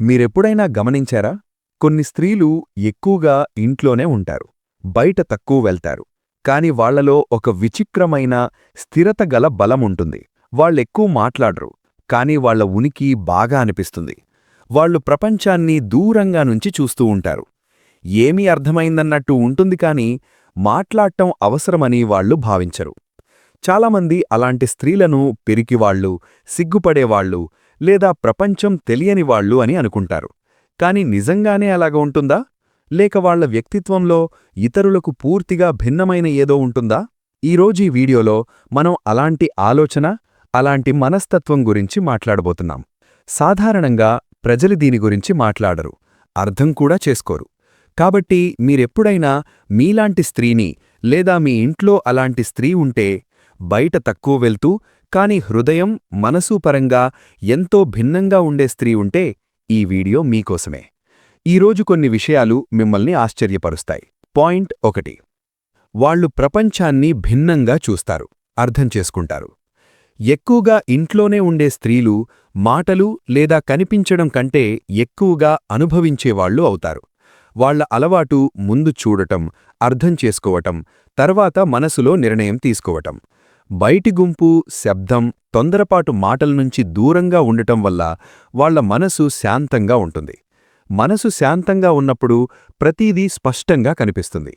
మీరెప్పుడైనా గమనించారా? కొన్ని స్త్రీలు ఎక్కువగా ఇంట్లోనే ఉంటారు బయట తక్కువ వెళ్తారు. కాని వాళ్ళలో ఒక విచిత్రమైన స్థిరత గల బలముంటుంది వాళ్ళెక్కువ మాట్లాడరు కాని వాళ్ళ ఉనికి బాగా అనిపిస్తుంది. వాళ్ళు ప్రపంచాన్ని దూరంగా నుంచి చూస్తూ ఉంటారు. ఏమీ అర్థమైందన్నట్టు ఉంటుంది కాని మాట్లాడటం అవసరమని వాళ్ళు భావించరు. చాలామంది అలాంటి స్త్రీలను పెరికివాళ్ళు సిగ్గుపడేవాళ్ళు లేదా ప్రపంచం తెలియని వాళ్ళు అని అనుకుంటారు. కాని నిజంగానే అలాగ ఉంటుందా? లేక వాళ్ళ వ్యక్తిత్వంలో ఇతరులకు పూర్తిగా భిన్నమైన ఏదో ఉంటుందా? ఈరోజీ వీడియోలో మనం అలాంటి ఆలోచన అలాంటి మనస్తత్వం గురించి మాట్లాడబోతున్నాం. సాధారణంగా ప్రజలు దీని గురించి మాట్లాడరు. అర్థం కూడా చేసుకోరు. కాబట్టి మీరెప్పుడైనా మీలాంటి స్త్రీని లేదా మీ ఇంట్లో అలాంటి స్త్రీ ఉంటే బయట తక్కువ వెళ్తూ కాని హృదయం మనసు పరంగా ఎంతో భిన్నంగా ఉండే స్త్రీ ఉంటే ఈ వీడియో మీకోసమే. ఈరోజు కొన్ని విషయాలు మిమ్మల్ని ఆశ్చర్యపరుస్తాయి. పాయింట్ ఒకటి. వాళ్ళు ప్రపంచాన్ని భిన్నంగా చూస్తారు అర్థం చేసుకుంటారు. ఎక్కువగా ఇంట్లోనే ఉండే స్త్రీలు మాటలు లేదా కనిపించడం కంటే ఎక్కువగా అనుభవించేవాళ్ళు అవుతారు. వాళ్ళ అలవాటు ముందు చూడటం అర్థం చేసుకోవటం తర్వాత మనసులో నిర్ణయం తీసుకోవటం. బయటి గుంపు శబ్దం తొందరపాటు మాటల నుంచి దూరంగా ఉండటం వల్ల వాళ్ళ మనసు శాంతంగా ఉంటుంది. మనసు శాంతంగా ఉన్నప్పుడు ప్రతీదీ స్పష్టంగా కనిపిస్తుంది.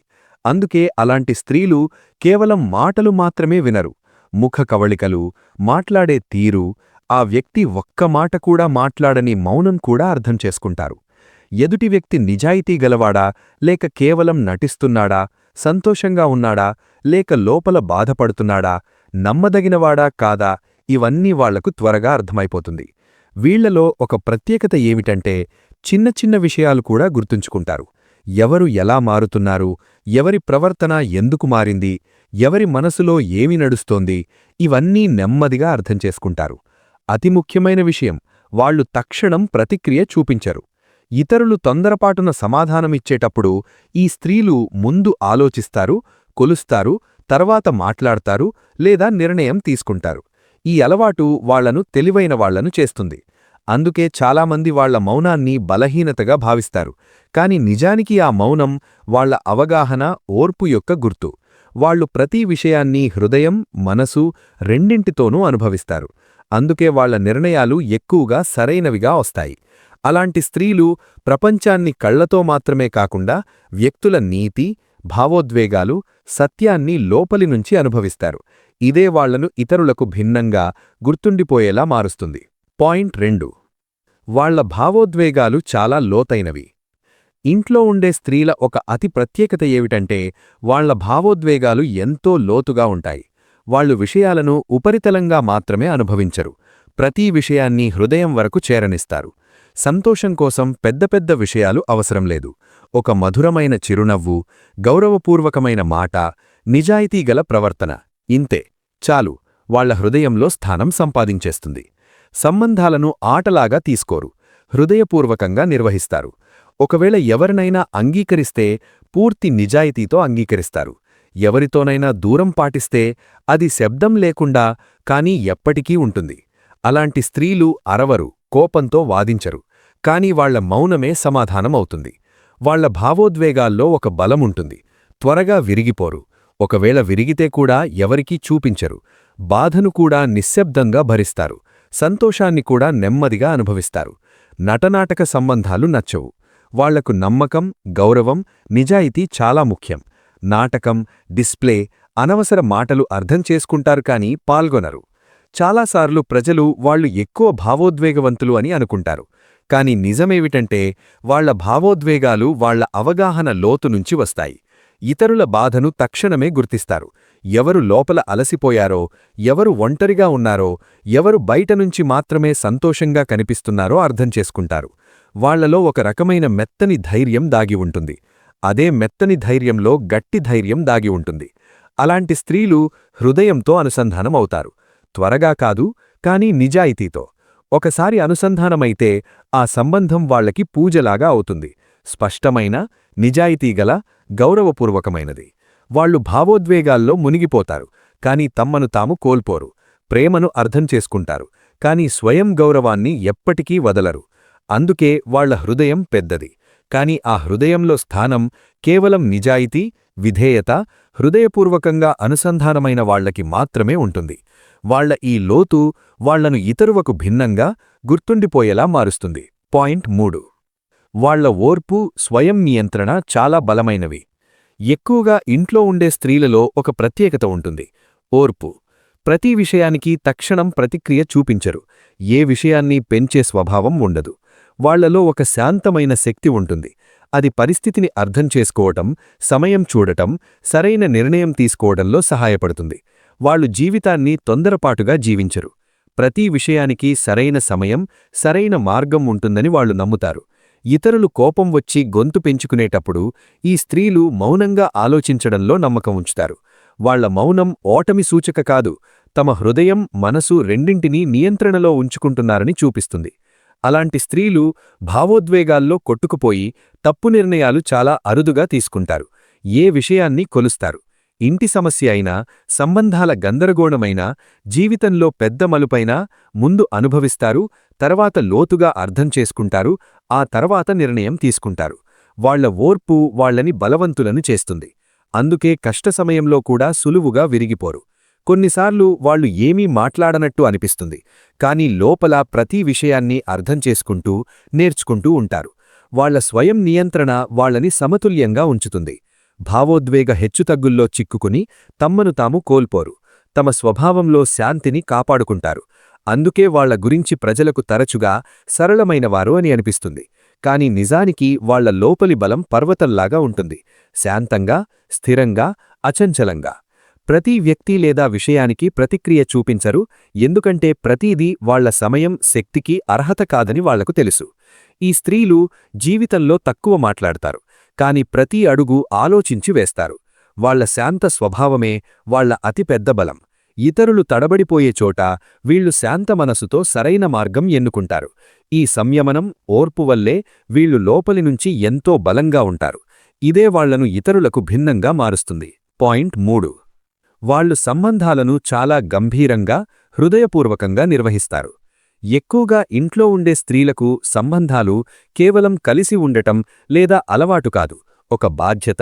అందుకే అలాంటి స్త్రీలు కేవలం మాటలు మాత్రమే వినరు. ముఖ కవళికలు మాట్లాడే తీరు ఆ వ్యక్తి ఒక్క మాట కూడా మాట్లాడని మౌనం కూడా అర్థం చేసుకుంటారు. ఎదుటి వ్యక్తి నిజాయితీ గలవాడా లేక కేవలం నటిస్తున్నాడా సంతోషంగా ఉన్నాడా లేక లోపల బాధపడుతున్నాడా నమ్మదగినవాడా కాదా ఇవన్నీ వాళ్ళకు త్వరగా అర్థమైపోతుంది. వీళ్ళలో ఒక ప్రత్యేకత ఏమిటంటే చిన్న చిన్న విషయాలు కూడా గుర్తుంచుకుంటారు. ఎవరు ఎలా మారుతున్నారు ఎవరి ప్రవర్తన ఎందుకు మారింది ఎవరి మనసులో ఏమి నడుస్తోంది ఇవన్నీ నెమ్మదిగా అర్థం చేసుకుంటారు. అతి ముఖ్యమైన విషయం వాళ్ళు తక్షణం ప్రతిక్రియ చూపించరు. ఇతరులు తొందరపాటున సమాధానమిచ్చేటప్పుడు ఈ స్త్రీలు ముందు ఆలోచిస్తారు కొలుస్తారు తర్వాత మాట్లాడతారు లేదా నిర్ణయం తీసుకుంటారు. ఈ అలవాటు వాళ్ళను తెలివైన వాళ్ళను చేస్తుంది. అందుకే చాలామంది వాళ్ళ మౌనాన్ని బలహీనతగా భావిస్తారు. కాని నిజానికి ఆ మౌనం వాళ్ళ అవగాహన ఓర్పు యొక్క గుర్తు. వాళ్ళు ప్రతి విషయాన్ని హృదయం మనసు రెండింటితోనూ అనుభవిస్తారు. అందుకే వాళ్ళ నిర్ణయాలు ఎక్కువగా సరైనవిగా వస్తాయి. అలాంటి స్త్రీలు ప్రపంచాన్ని కళ్ళతో మాత్రమే కాకుండా వ్యక్తుల నీతి భావోద్వేగాలు సత్యాన్ని లోపలి నుంచి అనుభవిస్తారు. ఇదే వాళ్ళను ఇతరులకు భిన్నంగా గుర్తుండిపోయేలా మారుస్తుంది. పాయింట్ రెండు. వాళ్ళ భావోద్వేగాలు చాలా లోతైనవి. ఇంట్లో ఉండే స్త్రీల ఒక అతి ప్రత్యేకత ఏమిటంటే వాళ్ళ భావోద్వేగాలు ఎంతో లోతుగా ఉంటాయి. వాళ్ళు విషయాలను ఉపరితలంగా మాత్రమే అనుభవించరు. ప్రతి విషయాన్ని హృదయం వరకు చేరనిస్తారు. సంతోషం కోసం పెద్ద పెద్ద విషయాలు అవసరం లేదు. ఒక మధురమైన చిరునవ్వు గౌరవపూర్వకమైన మాట నిజాయితీగల ప్రవర్తన. ఇంతే. చాలు. వాళ్ళ హృదయంలో స్థానం సంపాదించేస్తుంది. సంబంధాలను ఆటలాగా తీసుకోరు. హృదయపూర్వకంగా నిర్వహిస్తారు. ఒకవేళ ఎవరినైనా అంగీకరిస్తే పూర్తి నిజాయితీతో అంగీకరిస్తారు. ఎవరితోనైనా దూరం పాటిస్తే అది శబ్దం లేకుండా కానీ ఎప్పటికీ ఉంటుంది. అలాంటి స్త్రీలు అరవరు కోపంతో వాదించరు. కాని వాళ్ళ మౌనమే సమాధానమవుతుంది. వాళ్ళ భావోద్వేగాల్లో ఒక బలముంటుంది. త్వరగా విరిగిపోరు. ఒకవేళ విరిగితే కూడా ఎవరికీ చూపించరు. బాధను కూడా నిశ్శబ్దంగా భరిస్తారు. సంతోషాన్ని కూడా నెమ్మదిగా అనుభవిస్తారు. నటనాటక సంబంధాలు నచ్చవు. వాళ్ళకు నమ్మకం గౌరవం నిజాయితీ చాలా ముఖ్యం. నాటకం డిస్ప్లే అనవసర మాటలు అర్థం చేసుకుంటారు కాని పాల్గొనరు. చాలాసార్లు ప్రజలు వాళ్ళు ఎక్కువ భావోద్వేగవంతులు అని అనుకుంటారు. కాని నిజమేమిటంటే వాళ్ళ భావోద్వేగాలు వాళ్ళ అవగాహన లోతు నుంచి వస్తాయి. ఇతరుల బాధను తక్షణమే గుర్తిస్తారు. ఎవరు లోపల అలసిపోయారో ఎవరు ఒంటరిగా ఉన్నారో ఎవరు బయటనుంచి మాత్రమే సంతోషంగా కనిపిస్తున్నారో అర్థం చేసుకుంటారు. వాళ్ళలో ఒక రకమైన మెత్తని ధైర్యం దాగి ఉంటుంది. అదే మెత్తని ధైర్యంలో గట్టి ధైర్యం దాగి ఉంటుంది. అలాంటి స్త్రీలు హృదయంతో అనుసంధానం అవుతారు త్వరగా కాదు కానీ నిజాయితీతో. ఒకసారి అనుసంధానమైతే ఆ సంబంధం వాళ్ళకి పూజలాగా అవుతుంది. స్పష్టమైన నిజాయితీగల గౌరవపూర్వకమైనది. వాళ్ళు భావోద్వేగాల్లో మునిగిపోతారు కాని తమ్మను తాము కోల్పోరు ప్రేమను అర్థం చేసుకుంటారు కాని స్వయం గౌరవాన్ని ఎప్పటికీ వదలరు. అందుకే వాళ్ళ హృదయం పెద్దది కాని ఆ హృదయంలో స్థానం కేవలం నిజాయితీ విధేయత హృదయపూర్వకంగా అనుసంధానమైన వాళ్ళకి మాత్రమే ఉంటుంది. వాళ్ళ ఈ లోతు వాళ్ళను ఇతరువకు భిన్నంగా గుర్తుండిపోయేలా మారుస్తుంది. పాయింట్ మూడు. వాళ్ళ ఓర్పు స్వయం నియంత్రణ చాలా బలమైనవి. ఎక్కువగా ఇంట్లో ఉండే స్త్రీలలో ఒక ప్రత్యేకత ఉంటుంది. ఓర్పు. ప్రతి విషయానికి తక్షణం ప్రతిక్రియ చూపించరు. ఏ విషయాన్ని పెంచే స్వభావం ఉండదు. వాళ్ళలో ఒక శాంతమైన శక్తి ఉంటుంది. అది పరిస్థితిని అర్థం చేసుకోవటం సమయం చూడటం సరైన నిర్ణయం తీసుకోవడంలో సహాయపడుతుంది. వాళ్ళు జీవితాన్ని తొందరపాటుగా జీవించరు. ప్రతి విషయానికి సరైన సమయం సరైన మార్గం ఉంటుందని వాళ్ళు నమ్ముతారు. ఇతరులు కోపం వచ్చి గొంతు పెంచుకునేటప్పుడు ఈ స్త్రీలు మౌనంగా ఆలోచించడంలో నమ్మకం ఉంచుతారు. వాళ్ళ మౌనం ఓటమి సూచక కాదు తమ హృదయం మనసు రెండింటినీ నియంత్రణలో ఉంచుకుంటున్నారని చూపిస్తుంది. అలాంటి స్త్రీలు భావోద్వేగాల్లో కొట్టుకుపోయి తప్పు నిర్ణయాలు చాలా అరుదుగా తీసుకుంటారు. ఏ విషయాన్ని కొలుస్తారు? ఇంటి సమస్య అయినా సంబంధాల గందరగోణమైనా జీవితంలో పెద్ద మలుపైనా ముందు అనుభవిస్తారు తర్వాత లోతుగా అర్థం చేసుకుంటారు ఆ తర్వాత నిర్ణయం తీసుకుంటారు. వాళ్ళ ఓర్పు వాళ్ళని బలవంతులను చేస్తుంది. అందుకే కష్ట సమయంలో కూడా సులువుగా విరిగిపోరు. కొన్నిసార్లు వాళ్ళు ఏమీ మాట్లాడనట్టు అనిపిస్తుంది. కాని లోపల ప్రతి విషయాన్ని అర్థం చేసుకుంటూ నేర్చుకుంటూ ఉంటారు. వాళ్ళ స్వయం నియంత్రణ వాళ్ళని సమతుల్యంగా ఉంచుతుంది. భావోద్వేగ హెచ్చుతగ్గుల్లో చిక్కుకుని తమ్మను తాము కోల్పోరు. తమ స్వభావంలో శాంతిని కాపాడుకుంటారు. అందుకే వాళ్ళ గురించి ప్రజలకు తరచుగా సరళమైనవారు అని అనిపిస్తుంది. కాని నిజానికి వాళ్ళ లోపలి బలం పర్వతంలాగా ఉంటుంది. శాంతంగా స్థిరంగా అచంచలంగా. ప్రతి వ్యక్తి లేదా విషయానికి ప్రతిక్రియ చూపించరు ఎందుకంటే ప్రతీదీ వాళ్ళ సమయం శక్తికి అర్హత కాదని వాళ్ళకు తెలుసు. ఈ స్త్రీలు జీవితంలో తక్కువ మాట్లాడతారు కాని ప్రతి అడుగు ఆలోచించి వేస్తారు. వాళ్ళ శాంత స్వభావమే వాళ్ళ అతిపెద్ద బలం. ఇతరులు తడబడిపోయే చోట వీళ్ళు శాంత మనసుతో సరైన మార్గం ఎన్నుకుంటారు. ఈ సంయమనం ఓర్పు వల్లే వీళ్ళు లోపలి నుంచి ఎంతో బలంగా ఉంటారు. ఇదే వాళ్ళను ఇతరులకు భిన్నంగా మారుస్తుంది. పాయింట్ మూడు. వాళ్ళు సంబంధాలను చాలా గంభీరంగా హృదయపూర్వకంగా నిర్వహిస్తారు. ఎక్కువగా ఇంట్లో ఉండే స్త్రీలకు సంబంధాలు కేవలం కలిసి ఉండటం లేదా అలవాటు కాదు ఒక బాధ్యత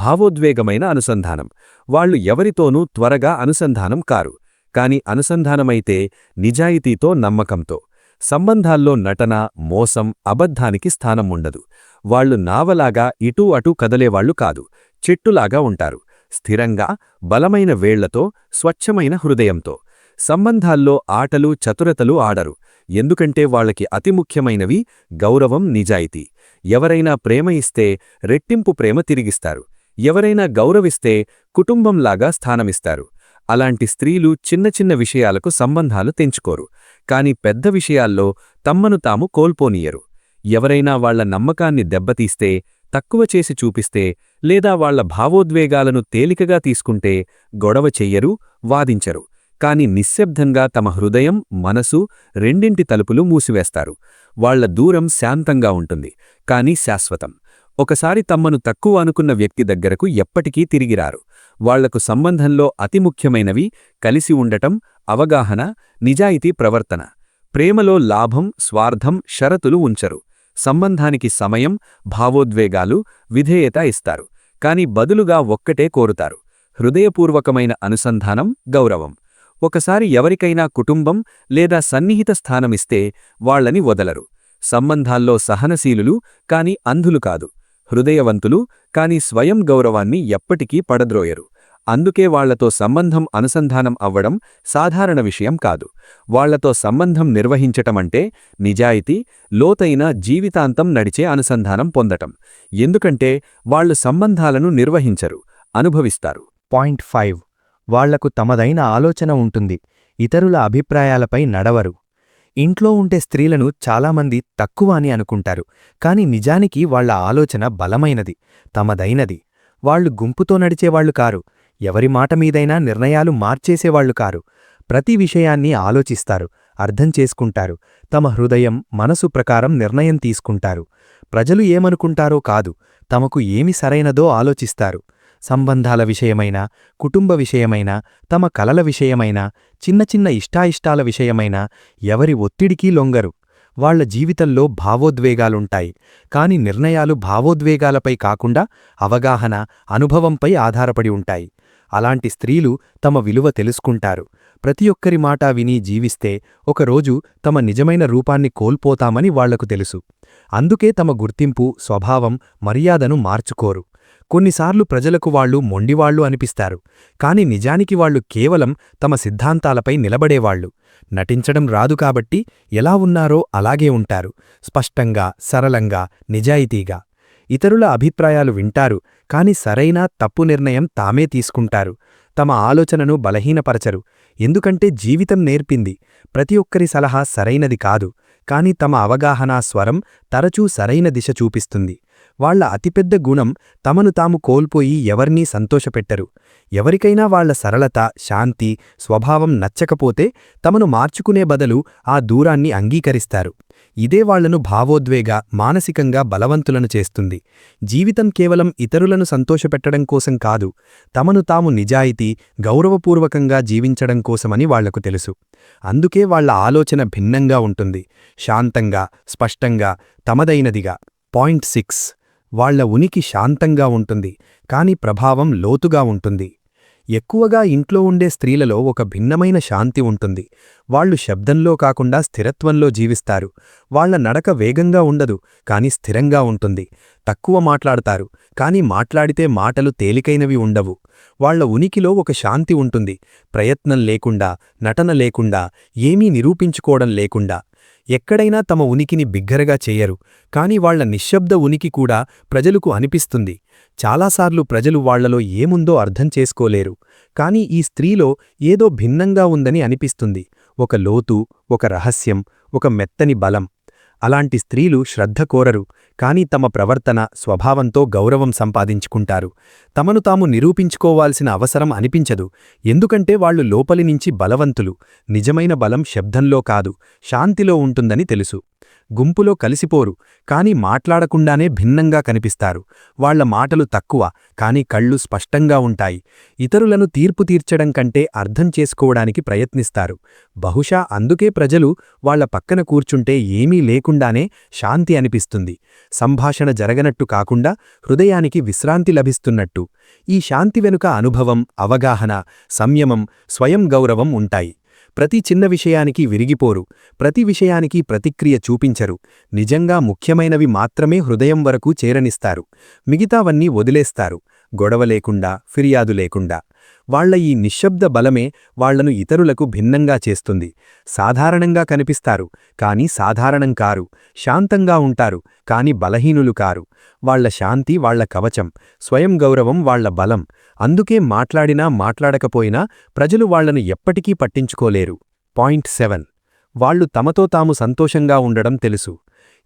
భావోద్వేగమైన అనుసంధానం. వాళ్ళు ఎవరితోనూ త్వరగా అనుసంధానం కారు కాని అనుసంధానమైతే నిజాయితీతో నమ్మకంతో. సంబంధాల్లో నటన మోసం అబద్ధానికి స్థానం ఉండదు. వాళ్ళు నావలాగా ఇటూ అటూ కదలేవాళ్ళు కాదు చెట్టులాగా ఉంటారు. స్థిరంగా బలమైన వేళ్ళతో స్వచ్ఛమైన హృదయంతో. సంబంధాల్లో ఆటలు చతురతలు ఆడరు. ఎందుకంటే వాళ్ళకి అతి ముఖ్యమైనవి గౌరవం నిజాయితీ. ఎవరైనా ప్రేమ ఇస్తే రెట్టింపు ప్రేమ తిరిగిస్తారు. ఎవరైనా గౌరవిస్తే కుటుంబంలాగా స్థానమిస్తారు. అలాంటి స్త్రీలు చిన్న చిన్న విషయాలకు సంబంధాలు తెంచుకోరు. కాని పెద్ద విషయాల్లో తమ్మను తాము కోల్పోనీయరు. ఎవరైనా వాళ్ళ నమ్మకాన్ని దెబ్బతీస్తే తక్కువ చేసి చూపిస్తే లేదా వాళ్ళ భావోద్వేగాలను తేలికగా తీసుకుంటే గొడవ చెయ్యరు వాదించరు. కాని నిశ్శబ్దంగా తమ హృదయం మనసు రెండింటి తలుపులు మూసివేస్తారు. వాళ్ళ దూరం శాంతంగా ఉంటుంది కాని శాశ్వతం. ఒకసారి తమ్మను తక్కువ అనుకున్న వ్యక్తి దగ్గరకు ఎప్పటికీ తిరిగిరారు. వాళ్ళకు సంబంధంలో అతి ముఖ్యమైనవి కలిసి ఉండటం అవగాహన నిజాయితీ ప్రవర్తన. ప్రేమలో లాభం స్వార్థం షరతులు ఉంచరు. సంబంధానికి సమయం భావోద్వేగాలు విధేయత ఇస్తారు. కాని బదులుగా ఒక్కటే కోరుతారు. హృదయపూర్వకమైన అనుసంధానం గౌరవం. ఒకసారి ఎవరికైనా కుటుంబం లేదా సన్నిహిత స్థానమిస్తే వాళ్ళని వదలరు. సంబంధాల్లో సహనశీలులు కాని అంధులు కాదు. హృదయవంతులు కాని స్వయం గౌరవాన్ని ఎప్పటికీ పడద్రోయరు. అందుకే వాళ్ళతో సంబంధం అనుసంధానం అవ్వడం సాధారణ విషయం కాదు. వాళ్ళతో సంబంధం నిర్వహించటమంటే నిజాయితీ లోతైన జీవితాంతం నడిచే అనుసంధానం పొందటం. ఎందుకంటే వాళ్ళు సంబంధాలను నిర్వహించరు అనుభవిస్తారు. Point five. వాళ్ళకు తమదైన ఆలోచన ఉంటుంది ఇతరుల అభిప్రాయాలపై నడవరు. ఇంట్లో ఉంటే స్త్రీలను చాలామంది తక్కువ అని అనుకుంటారు కాని నిజానికి వాళ్ళ ఆలోచన బలమైనది తమదైనది. వాళ్ళు గుంపుతో నడిచేవాళ్ళు కారు ఎవరి మాట మీదైనా నిర్ణయాలు మార్చేసేవాళ్ళు కారు. ప్రతి విషయాన్ని ఆలోచిస్తారు అర్థం చేసుకుంటారు తమ హృదయం మనసు ప్రకారం నిర్ణయం తీసుకుంటారు. ప్రజలు ఏమనుకుంటారో కాదు తమకు ఏమి సరైనదో ఆలోచిస్తారు. సంబంధాల విషయమైనా కుటుంబ విషయమైనా తమ కలల విషయమైనా చిన్న చిన్న ఇష్టాయిష్టాల విషయమైనా ఎవరి ఒత్తిడికీ లొంగరు. వాళ్ళ జీవితంలో భావోద్వేగాలుంటాయి కాని నిర్ణయాలు భావోద్వేగాలపై కాకుండా అవగాహన అనుభవంపై ఆధారపడి ఉంటాయి. అలాంటి స్త్రీలు తమ విలువ తెలుసుకుంటారు. ప్రతి ఒక్కరి మాట విని జీవిస్తే ఒకరోజు తమ నిజమైన రూపాన్ని కోల్పోతామని వాళ్ళకు తెలుసు. అందుకే తమ గుర్తింపు స్వభావం మర్యాదను మార్చుకోరు. కొన్నిసార్లు ప్రజలకు వాళ్ళు మొండివాళ్ళు అనిపిస్తారు. కాని నిజానికి వాళ్ళు కేవలం తమ సిద్ధాంతాలపై నిలబడేవాళ్ళు. నటించడం రాదు కాబట్టి ఎలా ఉన్నారో అలాగే ఉంటారు. స్పష్టంగా సరళంగా నిజాయితీగా. ఇతరుల అభిప్రాయాలు వింటారు. కాని సరైన తప్పు నిర్ణయం తామే తీసుకుంటారు. తమ ఆలోచనను బలహీనపరచరు. ఎందుకంటే జీవితం నేర్పింది. ప్రతి ఒక్కరి సలహా సరైనది కాదు. కాని తమ అవగాహనా స్వరం తరచూ సరైన దిశ చూపిస్తుంది. వాళ్ళ అతిపెద్ద గుణం తమను తాము కోల్పోయి ఎవర్నీ సంతోషపెట్టరు. ఎవరికైనా వాళ్ళ సరళత శాంతి స్వభావం నచ్చకపోతే తమను మార్చుకునే బదలు ఆ దూరాన్ని అంగీకరిస్తారు. ఇదే వాళ్ళను భావోద్వేగ మానసికంగా బలవంతులను చేస్తుంది. జీవితం కేవలం ఇతరులను సంతోషపెట్టడం కోసం కాదు తమను తాము నిజాయితీ గౌరవపూర్వకంగా జీవించడం కోసమని వాళ్ళకు తెలుసు. అందుకే వాళ్ళ ఆలోచన భిన్నంగా ఉంటుంది. శాంతంగా స్పష్టంగా తమదైనదిగా. Point six. వాళ్ళ ఉనికి శాంతంగా ఉంటుంది కాని ప్రభావం లోతుగా ఉంటుంది. ఎక్కువగా ఇంట్లో ఉండే స్త్రీలలో ఒక భిన్నమైన శాంతి ఉంటుంది. వాళ్ళు శబ్దంలో కాకుండా స్థిరత్వంలో జీవిస్తారు. వాళ్ళ నడక వేగంగా ఉండదు కాని స్థిరంగా ఉంటుంది. తక్కువ మాట్లాడతారు కాని మాట్లాడితే మాటలు తేలికైనవి ఉండవు. వాళ్ళ ఉనికిలో ఒక శాంతి ఉంటుంది. ప్రయత్నం లేకుండా నటన లేకుండా ఏమీ నిరూపించుకోవడం లేకుండా. ఎక్కడైనా తమ ఉనికిని బిగ్గరగా చేయరు కాని వాళ్ళ నిశ్శబ్ద ఉనికి కూడా ప్రజలకు అనిపిస్తుంది. చాలాసార్లు ప్రజలు వాళ్ళలో ఏముందో అర్థం చేసుకోలేరు కాని ఈ స్త్రీలో ఏదో భిన్నంగా ఉందని అనిపిస్తుంది. ఒక లోతు ఒక రహస్యం ఒక మెత్తని బలం. అలాంటి స్త్రీలు శ్రద్ధ కోరరు కాని తమ ప్రవర్తన స్వభావంతో గౌరవం సంపాదించుకుంటారు. తమను తాము నిరూపించుకోవాల్సిన అవసరం అనిపించదు. ఎందుకంటే వాళ్ళు లోపలినుంచి బలవంతులు. నిజమైన బలం శబ్దంలో కాదు శాంతిలో ఉంటుందని తెలుసు. గుంపులో కలిసిపోరు కాని మాట్లాడకుండానే భిన్నంగా కనిపిస్తారు. వాళ్ళ మాటలు తక్కువ కాని కళ్ళు స్పష్టంగా ఉంటాయి. ఇతరులను తీర్పు తీర్చడం కంటే అర్థం చేసుకోవడానికి ప్రయత్నిస్తారు. బహుశా అందుకే ప్రజలు వాళ్ళ పక్కన కూర్చుంటే ఏమీ లేకుండానే శాంతి అనిపిస్తుంది. సంభాషణ జరగనట్టు కాకుండా హృదయానికి విశ్రాంతి లభిస్తున్నట్టు. ఈ శాంతి వెనుక అనుభవం అవగాహన సంయమం స్వయం గౌరవం ఉంటాయి. ప్రతి చిన్న విషయానికి విరిగిపోరు ప్రతి విషయానికి ప్రతిక్రియ చూపించరు నిజంగా ముఖ్యమైనవి మాత్రమే హృదయం వరకు చేరనిస్తారు మిగతావన్నీ వదిలేస్తారు గొడవ లేకుండా ఫిర్యాదు లేకుండా. వాళ్ళ ఈ నిశ్శబ్ద బలమే వాళ్ళను ఇతరులకు భిన్నంగా చేస్తుంది సాధారణంగా కనిపిస్తారు కాని సాధారణం కారు శాంతంగా ఉంటారు కాని బలహీనులు కారు. వాళ్ళ శాంతి వాళ్ళ కవచం స్వయం గౌరవం వాళ్ళ బలం అందుకే మాట్లాడినా మాట్లాడకపోయినా ప్రజలు వాళ్ళను ఎప్పటికీ పట్టించుకోలేరు. Point seven. వాళ్ళు తమతో తాము సంతోషంగా ఉండడం తెలుసు.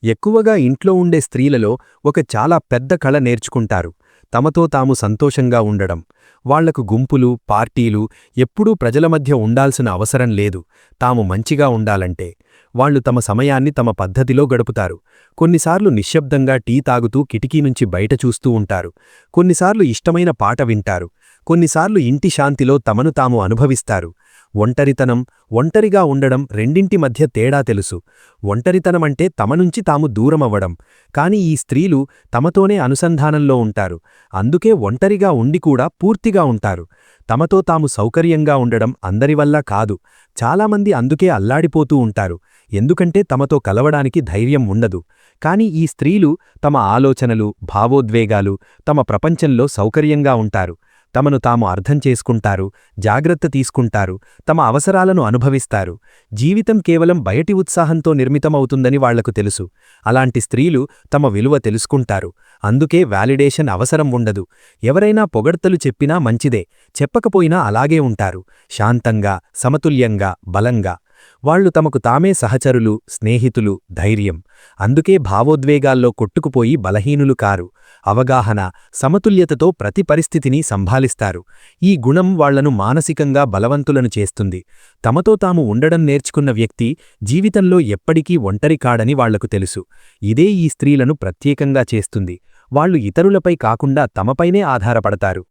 ఎక్కువగా ఇంట్లో ఉండే స్త్రీలలో ఒక చాలా పెద్ద కళ నేర్చుకుంటారు. తమతో తాము సంతోషంగా ఉండడం. వాళ్ళకు గుంపులు పార్టీలు ఎప్పుడూ ప్రజల మధ్య ఉండాల్సిన అవసరం లేదు. తాము మంచిగా ఉండాలంటే. వాళ్ళు తమ సమయాన్ని తమ పద్ధతిలో గడుపుతారు. కొన్నిసార్లు నిశ్శబ్దంగా టీ తాగుతూ కిటికీ నుంచి బయట చూస్తూ ఉంటారు. కొన్నిసార్లు ఇష్టమైన పాట వింటారు. కొన్నిసార్లు ఇంటి శాంతిలో తమను తాము అనుభవిస్తారు. ఒంటరితనం ఒంటరిగా ఉండడం రెండింటి మధ్య తేడా తెలుసు. ఒంటరితనమంటే తమనుంచి తాము దూరమవ్వడం. కాని ఈ స్త్రీలు తమతోనే అనుసంధానంలో ఉంటారు. అందుకే ఒంటరిగా ఉండి కూడా పూర్తిగా ఉంటారు. తమతో తాము సౌకర్యంగా ఉండడం అందరివల్ల కాదు. చాలామంది అందుకే అల్లాడిపోతూ ఉంటారు. ఎందుకంటే తమతో కలవడానికి ధైర్యం ఉండదు. కాని ఈ స్త్రీలు తమ ఆలోచనలు భావోద్వేగాలు తమ ప్రపంచంలో సౌకర్యంగా ఉంటారు. తమను తాము అర్థం చేసుకుంటారు జాగ్రత్త తీసుకుంటారు తమ అవసరాలను అనుభవిస్తారు. జీవితం కేవలం బయటి ఉత్సాహంతో నిర్మితమవుతుందని వాళ్ళకు తెలుసు. అలాంటి స్త్రీలు తమ విలువ తెలుసుకుంటారు. అందుకే వ్యాలిడేషన్ అవసరం ఉండదు. ఎవరైనా పొగడ్తలు చెప్పినా మంచిదే. చెప్పకపోయినా అలాగే ఉంటారు. శాంతంగా సమతుల్యంగా బలంగా. వాళ్ళు తమకు తామే సహచరులు స్నేహితులు ధైర్యం. అందుకే భావోద్వేగాల్లో కొట్టుకుపోయి బలహీనులు కారు. అవగాహన సమతుల్యతతో ప్రతి పరిస్థితిని సంభాలిస్తారు. ఈ గుణం వాళ్ళను మానసికంగా బలవంతులను చేస్తుంది. తమతో తాము ఉండడం నేర్చుకున్న వ్యక్తి జీవితంలో ఎప్పటికీ ఒంటరి కాడని వాళ్ళకు తెలుసు. ఇదే ఈ స్త్రీలను ప్రత్యేకంగా చేస్తుంది. వాళ్ళు ఇతరులపై కాకుండా తమపైనే ఆధారపడతారు.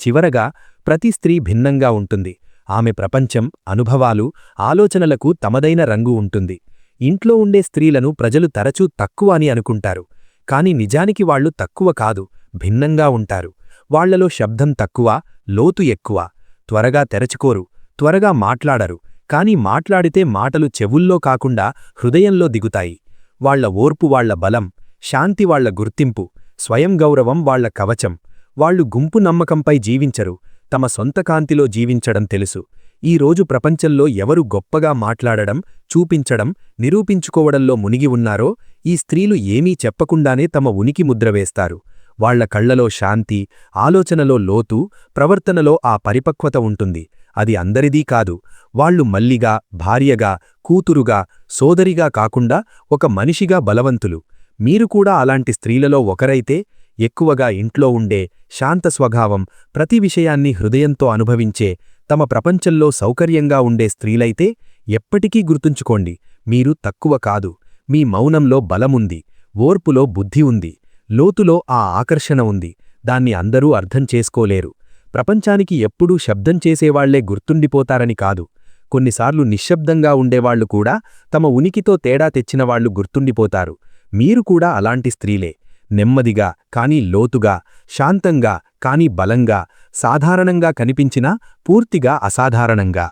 చివరగా ప్రతి స్త్రీ భిన్నంగా ఉంటుంది. ఆమె ప్రపంచం అనుభవాలు ఆలోచనలకు తమదైన రంగు ఉంటుంది. ఇంట్లో ఉండే స్త్రీలను ప్రజలు తరచూ తక్కువ అని అనుకుంటారు. కాని నిజానికి వాళ్ళు తక్కువ కాదు భిన్నంగా ఉంటారు. వాళ్ళలో శబ్దం తక్కువ లోతు ఎక్కువ. త్వరగా తెరచుకోరు త్వరగా మాట్లాడరు. కాని మాట్లాడితే మాటలు చెవుల్లో కాకుండా హృదయంలో దిగుతాయి. వాళ్ళ ఓర్పు వాళ్ళ బలం శాంతి వాళ్ళ గుర్తింపు స్వయం గౌరవం వాళ్ళ కవచం. వాళ్ళు గుంపు నమ్మకంపై జీవించరు. తమ సొంత కాంతిలో జీవించడం తెలుసు. ఈరోజు ప్రపంచంలో ఎవరు గొప్పగా మాట్లాడడం చూపించడం నిరూపించుకోవడంలో మునిగి ఉన్నారో ఈ స్త్రీలు ఏమీ చెప్పకుండానే తమ ఉనికి ముద్ర వేస్తారు. వాళ్ళ కళ్ళలో శాంతి ఆలోచనలో లోతు ప్రవర్తనలో ఆ పరిపక్వత ఉంటుంది. అది అందరిదీ కాదు. వాళ్ళు మల్లిగా భార్యగా కూతురుగా సోదరిగా కాకుండా ఒక మనిషిగా బలవంతులు. మీరు కూడా అలాంటి స్త్రీలలో ఒకరైతే ఎక్కువగా ఇంట్లో ఉండే శాంత స్వభావం ప్రతి విషయాన్ని హృదయంతో అనుభవించే తమ ప్రపంచంలో సౌకర్యంగా ఉండే స్త్రీలైతే ఎప్పటికీ గుర్తుంచుకోండి మీరు తక్కువ కాదు మీ మౌనంలో బలముంది ఓర్పులో బుద్ధి ఉంది లోతులో ఆ ఆకర్షణ ఉంది దాన్ని అందరూ అర్థం చేసుకోలేరు. ప్రపంచానికి ఎప్పుడూ శబ్దం చేసేవాళ్ళే గుర్తుండిపోతారని కాదు కొన్నిసార్లు నిశ్శబ్దంగా ఉండేవాళ్ళు కూడా తమ ఉనికితో తేడా తెచ్చినవాళ్ళు గుర్తుండిపోతారు మీరు కూడా అలాంటి స్త్రీలే. నెమ్మదిగా కాని లోతుగా శాంతంగా కాని బలంగా సాధారణంగా కనిపించినా పూర్తిగా అసాధారణంగా.